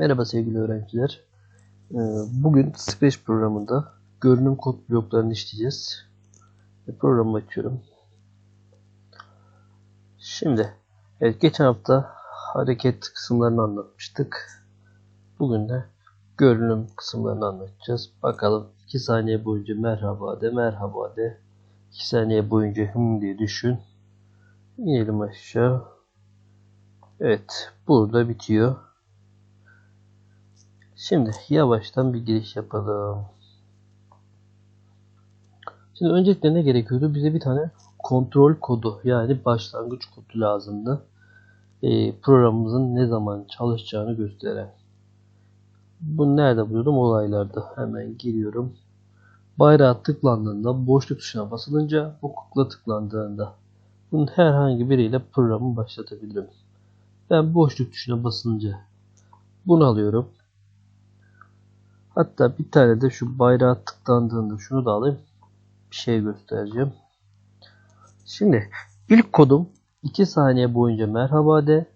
Merhaba sevgili öğrenciler. Ee, Bugün Scratch programında görünüm kod bloklarını işleyeceğiz. Programı açıyorum. Şimdi, evet geçen hafta hareket kısımlarını anlatmıştık. Bugün de görünüm kısımlarını anlatacağız. Bakalım 2 saniye boyunca merhaba de merhaba de. 2 saniye boyunca hım diye düşün. İnelim aşağı. Evet, burada bitiyor. Şimdi yavaştan bir giriş yapalım. Şimdi öncelikle ne gerekiyordu? Bize bir tane kontrol kodu yani başlangıç kodu lazımdı. Ee, programımızın ne zaman çalışacağını gösteren. Bunu nerede buluyordum? Olaylarda. Hemen giriyorum. Bayrağa tıklandığında boşluk tuşuna basılınca hukukla tıklandığında bunun herhangi biriyle programı başlatabilirim. Ben boşluk tuşuna basınca bunu alıyorum. Hatta bir tane de şu bayrağa tıklandığında şunu da alayım. Bir şey göstereceğim. Şimdi ilk kodum 2 saniye boyunca merhaba de.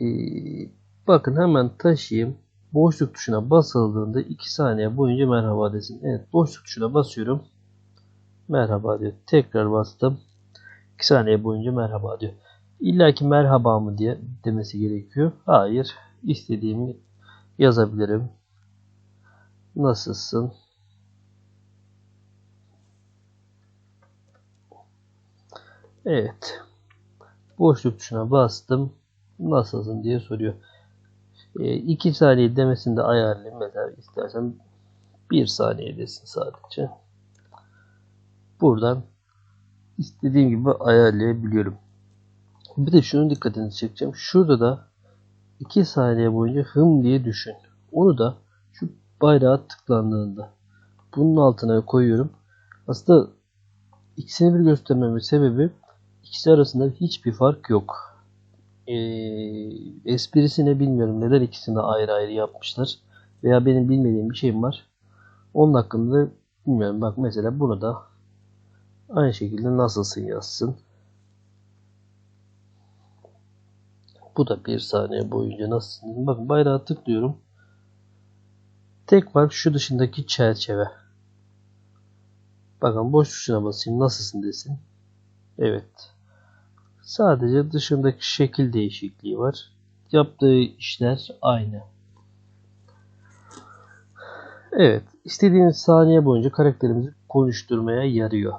Ee, bakın hemen taşıyayım. Boşluk tuşuna basıldığında 2 saniye boyunca merhaba desin. Evet boşluk tuşuna basıyorum. Merhaba diyor. Tekrar bastım. 2 saniye boyunca merhaba diyor. İlla ki merhaba mı diye demesi gerekiyor. Hayır. İstediğimi yazabilirim. Nasılsın? Evet. Boşluk tuşuna bastım. Nasılsın diye soruyor. 2 e, saniye demesini de ayarlayayım. Mesela istersen 1 saniye desin sadece. Buradan istediğim gibi ayarlayabiliyorum. Bir de şunun dikkatini çekeceğim. Şurada da 2 saniye boyunca hım diye düşün. Onu da şu bayrağa tıklandığında bunun altına koyuyorum. Aslında ikisini bir göstermemin sebebi ikisi arasında hiçbir fark yok. Ee, esprisi bilmiyorum. Neden ikisini ayrı ayrı yapmışlar. Veya benim bilmediğim bir şeyim var. Onun hakkında bilmiyorum. Bak mesela bunu da aynı şekilde nasılsın yazsın. Bu da bir saniye boyunca nasılsın? Bakın bayrağı tıklıyorum. Tek fark şu dışındaki çerçeve. Bakın boş tuşuna basayım. Nasılsın desin. Evet. Sadece dışındaki şekil değişikliği var. Yaptığı işler aynı. Evet. istediğiniz saniye boyunca karakterimizi konuşturmaya yarıyor.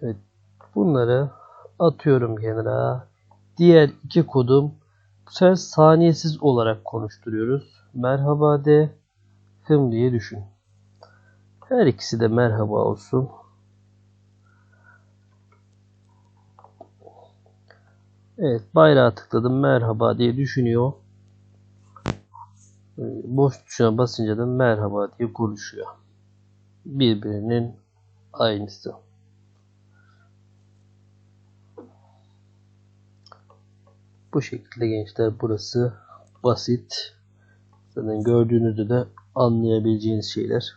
Evet. Bunları atıyorum kenara. Diğer iki kodum bu sefer saniyesiz olarak konuşturuyoruz. Merhaba de hım diye düşün. Her ikisi de merhaba olsun. Evet bayrağı tıkladım merhaba diye düşünüyor. Boş tuşuna basınca da merhaba diye konuşuyor. Birbirinin aynısı. Bu şekilde gençler burası basit. Zaten gördüğünüzde de anlayabileceğiniz şeyler.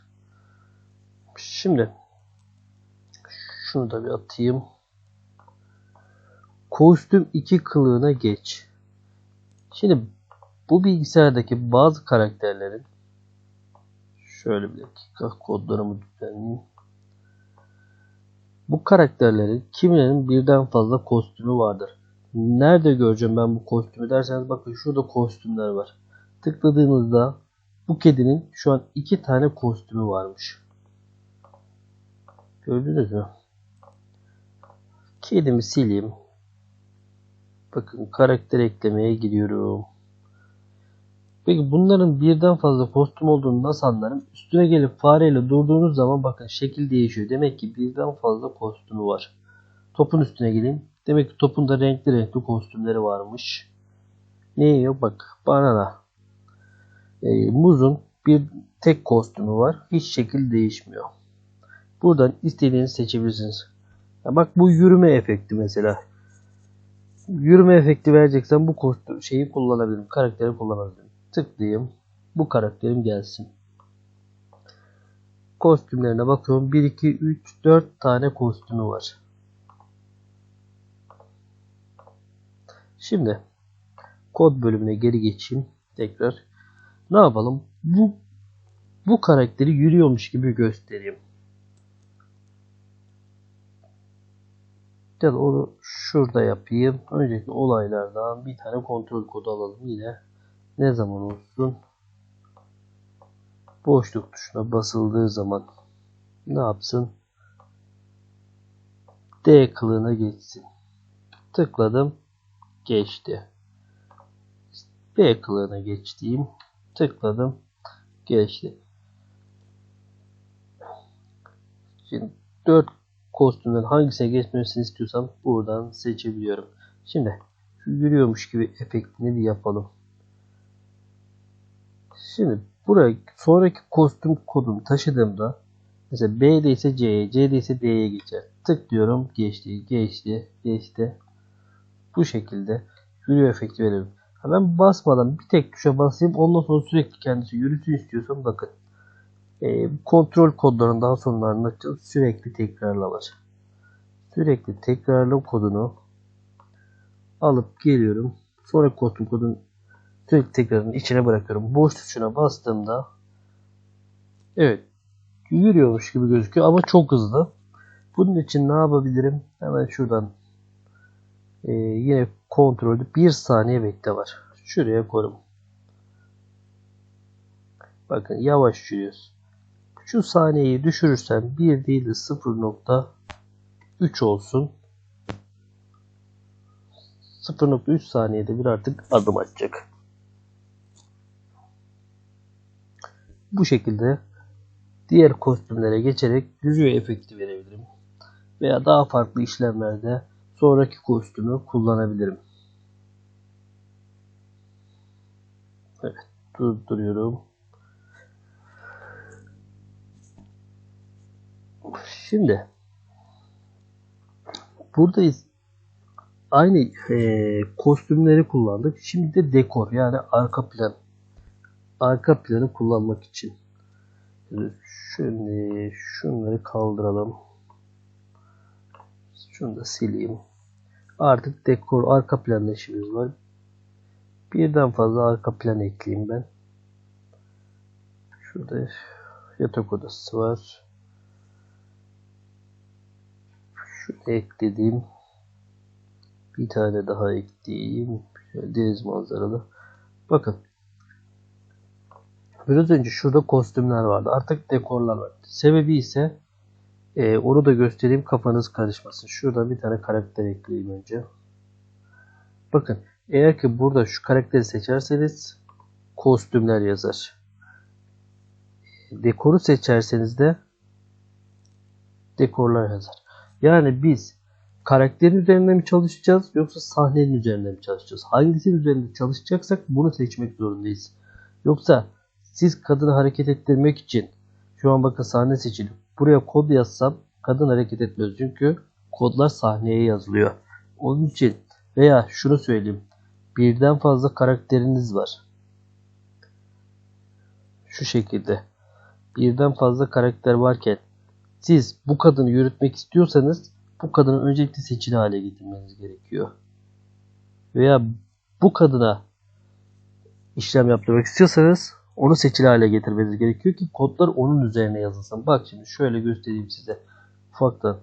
Şimdi şunu da bir atayım. Kostüm 2 kılığına geç. Şimdi bu bilgisayardaki bazı karakterlerin şöyle bir dakika kodlarımı düzenleyeyim. Bu karakterlerin kimilerinin birden fazla kostümü vardır. Nerede göreceğim ben bu kostümü derseniz bakın şurada kostümler var. Tıkladığınızda bu kedinin şu an iki tane kostümü varmış. Gördünüz mü? Kedimi sileyim. Bakın karakter eklemeye gidiyorum. Peki bunların birden fazla kostüm olduğunu nasıl anlarım? Üstüne gelip fareyle durduğunuz zaman bakın şekil değişiyor. Demek ki birden fazla kostümü var. Topun üstüne gelin. Demek ki topun da renkli renkli kostümleri varmış. Ne yok bak banana. E, muzun bir tek kostümü var. Hiç şekil değişmiyor. Buradan istediğinizi seçebilirsiniz. Ya bak bu yürüme efekti mesela. Yürüme efekti vereceksen bu kostüm şeyi kullanabilirim. Karakteri kullanabilirim. Tıklayayım. Bu karakterim gelsin. Kostümlerine bakıyorum. 1, 2, 3, 4 tane kostümü var. Şimdi kod bölümüne geri geçeyim tekrar. Ne yapalım? Bu bu karakteri yürüyormuş gibi göstereyim. Ya da onu şurada yapayım. Önceki olaylardan bir tane kontrol kodu alalım yine. Ne zaman olsun? Boşluk tuşuna basıldığı zaman ne yapsın? D kılığına geçsin. Tıkladım. Geçti. B kılığına geçtiğim. Tıkladım. Geçti. Şimdi 4 kostümden hangisine geçmesini istiyorsam buradan seçebiliyorum. Şimdi şu yürüyormuş gibi efektini bir yapalım. Şimdi buraya sonraki kostüm kodunu taşıdığımda mesela B'de ise C'ye, C'de ise D'ye geçer. Tıklıyorum. Geçti, geçti, geçti. Bu şekilde yürüyor efekti veriyorum. Ben basmadan bir tek tuşa basayım. Ondan sonra sürekli kendisi yürütün istiyorsam bakın. E, kontrol kodlarının daha sonlarında sürekli tekrarlar. Sürekli tekrarlı kodunu alıp geliyorum. Sonra kostüm kodunu sürekli tekrarın içine bırakıyorum. Boş tuşuna bastığımda evet yürüyormuş gibi gözüküyor ama çok hızlı. Bunun için ne yapabilirim? Hemen şuradan ee, yine kontrolü bir saniye bekle var. Şuraya koyalım. Bakın yavaş yürüyoruz. Şu saniyeyi düşürürsem 1 değil de 0.3 olsun. 0.3 saniyede bir artık adım atacak. Bu şekilde diğer kostümlere geçerek yürüyor efekti verebilirim. Veya daha farklı işlemlerde sonraki kostümü kullanabilirim. Evet durduruyorum. Şimdi buradayız. Aynı e, kostümleri kullandık. Şimdi de dekor yani arka plan. Arka planı kullanmak için. Şimdi şunları kaldıralım. Şunu da sileyim. Artık dekor arka planla işimiz var. Birden fazla arka plan ekleyeyim ben. Şurada yatak odası var. Şurada ekledim. Bir tane daha ekleyeyim. Deniz manzaralı. Bakın. Biraz önce şurada kostümler vardı. Artık dekorlar var. Sebebi ise e, onu da göstereyim kafanız karışmasın. Şurada bir tane karakter ekleyeyim önce. Bakın eğer ki burada şu karakteri seçerseniz kostümler yazar. Dekoru seçerseniz de dekorlar yazar. Yani biz karakterin üzerinde mi çalışacağız yoksa sahnenin üzerinde mi çalışacağız? Hangisinin üzerinde çalışacaksak bunu seçmek zorundayız. Yoksa siz kadını hareket ettirmek için şu an bakın sahne seçili. Buraya kod yazsam kadın hareket etmez. Çünkü kodlar sahneye yazılıyor. Onun için veya şunu söyleyeyim. Birden fazla karakteriniz var. Şu şekilde. Birden fazla karakter varken siz bu kadını yürütmek istiyorsanız bu kadını öncelikle seçili hale getirmeniz gerekiyor. Veya bu kadına işlem yaptırmak istiyorsanız onu seçili hale getirmeniz gerekiyor ki kodlar onun üzerine yazılsın. Bak şimdi şöyle göstereyim size. Ufaktan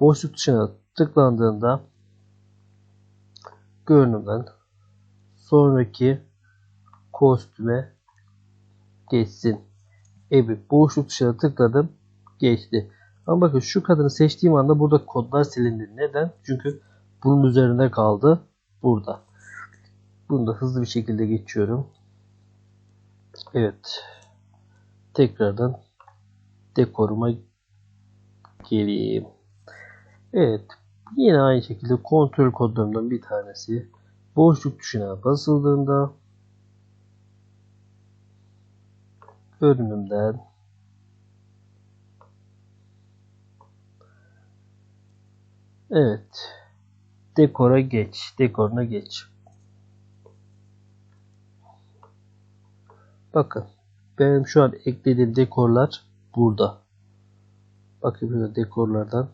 boşluk tuşuna tıklandığında görünümden sonraki kostüme geçsin. Evet boşluk tuşuna tıkladım geçti. Ama bakın şu kadını seçtiğim anda burada kodlar silindi. Neden? Çünkü bunun üzerinde kaldı. Burada. Bunu da hızlı bir şekilde geçiyorum. Evet. Tekrardan dekoruma geleyim. Evet. Yine aynı şekilde kontrol kodlarımdan bir tanesi boşluk tuşuna basıldığında görünümden Evet. Dekora geç. Dekoruna geç. Bakın benim şu an eklediğim dekorlar burada. Bakın burada dekorlardan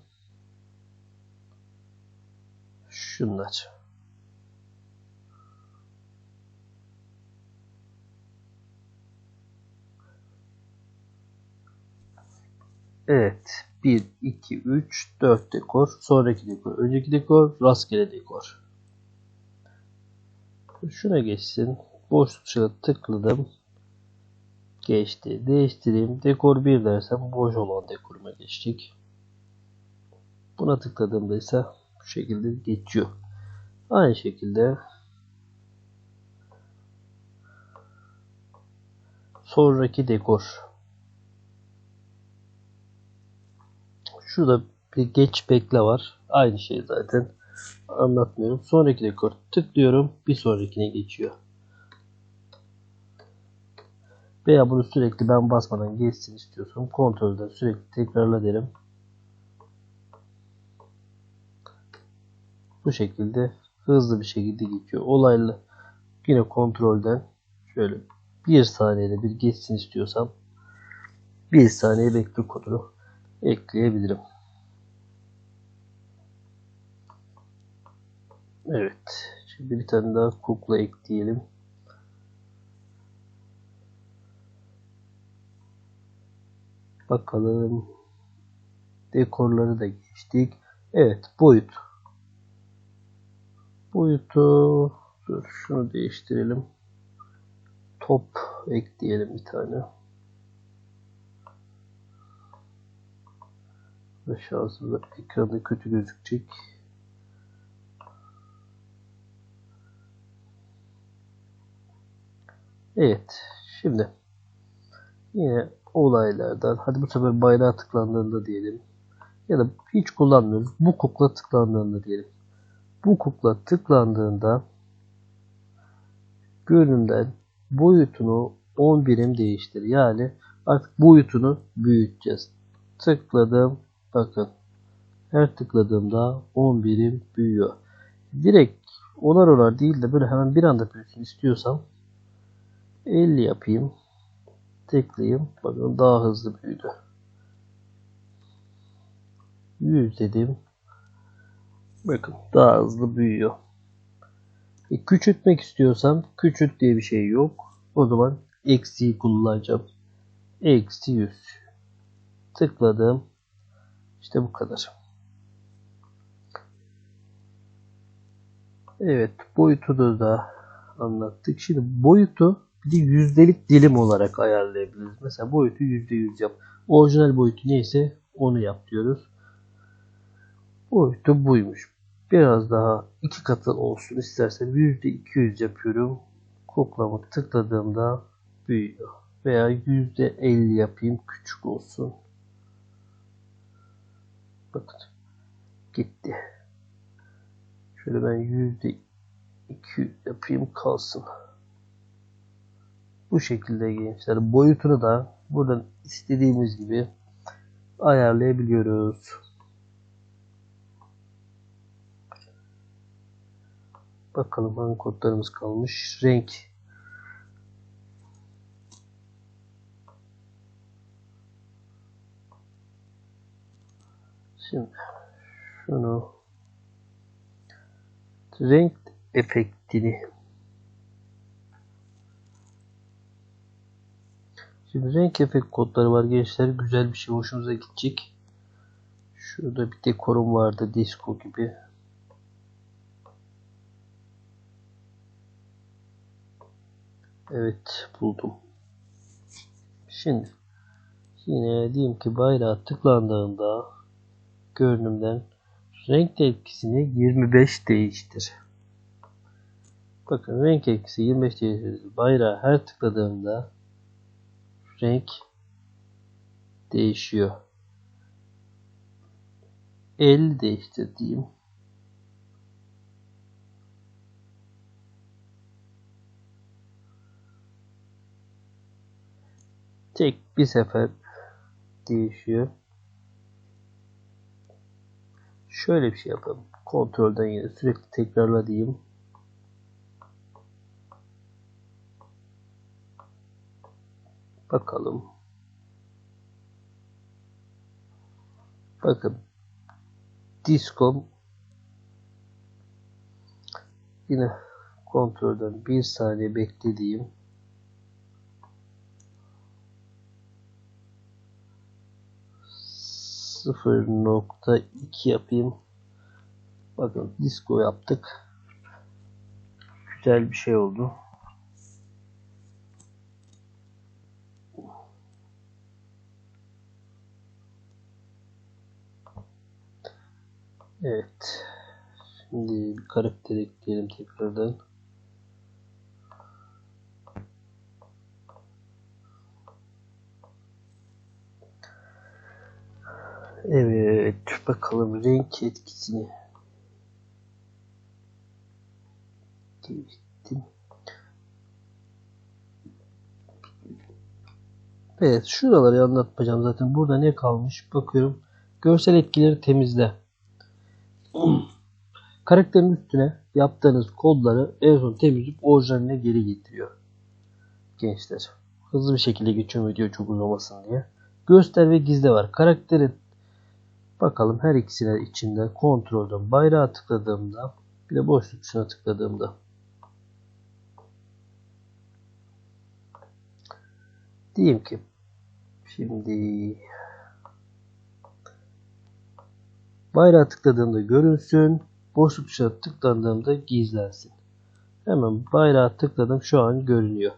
şunlar. Evet. 1, 2, 3, 4 dekor. Sonraki dekor. Önceki dekor. Rastgele dekor. Şuna geçsin. Boşluk tıkladım. Geçti. Değiştireyim. Dekor 1 dersem boş olan dekoruma geçecek. Buna tıkladığımda ise bu şekilde geçiyor. Aynı şekilde sonraki dekor. Şurada bir geç bekle var. Aynı şey zaten. Anlatmıyorum. Sonraki dekor tıklıyorum. Bir sonrakine geçiyor. Veya bunu sürekli ben basmadan geçsin istiyorsam kontrolden sürekli tekrarla derim. Bu şekilde hızlı bir şekilde geçiyor. Olaylı yine kontrolden şöyle bir saniyede bir geçsin istiyorsam bir saniye bekle kodunu ekleyebilirim. Evet. Şimdi bir tane daha kukla ekleyelim. Bakalım. Dekorları da geçtik. Evet. Boyut. Boyutu dur, şunu değiştirelim. Top ekleyelim bir tane. Şansımda ekranda kötü gözükecek. Evet. Şimdi yine olaylardan hadi bu sefer bayrağa tıklandığında diyelim ya da hiç kullanmıyoruz. Bu kukla tıklandığında diyelim. Bu kukla tıklandığında görünümden boyutunu 10 birim değiştir. Yani artık boyutunu büyüteceğiz. Tıkladım. Bakın. Her tıkladığımda 10 birim büyüyor. Direkt onar onar değil de böyle hemen bir anda büyüsün istiyorsam 50 yapayım. Tıklayayım. Bakın daha hızlı büyüdü. 100 dedim. Bakın daha hızlı büyüyor. E, küçültmek istiyorsam küçült diye bir şey yok. O zaman eksiği kullanacağım. Eksi 100. Tıkladım. İşte bu kadar. Evet boyutu da anlattık. Şimdi boyutu bir de yüzdelik dilim olarak ayarlayabiliriz. Mesela boyutu %100 yap. Orijinal boyutu neyse onu yap diyoruz. Boyutu buymuş. Biraz daha iki katı olsun istersen %200 yapıyorum. Kuklama tıkladığımda büyüyor. Veya %50 yapayım küçük olsun. Bakın gitti. Şöyle ben %200 yapayım kalsın. Bu şekilde gençler. Boyutunu da buradan istediğimiz gibi ayarlayabiliyoruz. Bakalım hangi kodlarımız kalmış. Renk. Şimdi şunu renk efektini Şimdi renk efekt kodları var gençler. Güzel bir şey. Hoşunuza gidecek. Şurada bir dekorum vardı. Disco gibi. Evet buldum. Şimdi yine diyeyim ki bayrağı tıklandığında görünümden renk etkisini 25 değiştir. Bakın renk etkisi 25 değiştir. Bayrağı her tıkladığımda renk değişiyor. 50 değiştir diyeyim. Tek bir sefer değişiyor. Şöyle bir şey yapalım. Kontrolden yine sürekli tekrarla diyeyim. Bakalım. Bakın. Discom yine kontrolden bir saniye beklediğim 0.2 yapayım. Bakın disco yaptık. Güzel bir şey oldu. Evet. Şimdi bir karakter ekleyelim tekrardan. Evet. Bakalım renk etkisini. Değiştim. Evet. Şuraları anlatmayacağım zaten. Burada ne kalmış? Bakıyorum. Görsel etkileri temizle. Karakterin üstüne yaptığınız kodları en son temizleyip orijinaline geri getiriyor. Gençler. Hızlı bir şekilde geçiyorum video çok uzamasın diye. Göster ve gizle var. Karakterin bakalım her ikisine içinde kontrolden bayrağı tıkladığımda bir de boşluk tuşuna tıkladığımda diyeyim ki şimdi bayrağı tıkladığımda görünsün boşluk tuşuna tıklandığımda gizlensin. Hemen bayrağı tıkladım şu an görünüyor.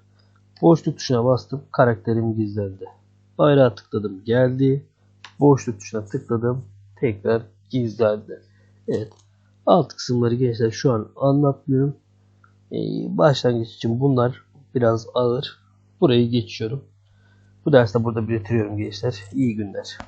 Boşluk tuşuna bastım karakterim gizlendi. Bayrağı tıkladım geldi. Boşluk tuşuna tıkladım tekrar gizlendi. Evet. Alt kısımları gençler şu an anlatmıyorum. Ee, başlangıç için bunlar biraz ağır. Burayı geçiyorum. Bu derste burada bitiriyorum gençler. İyi günler.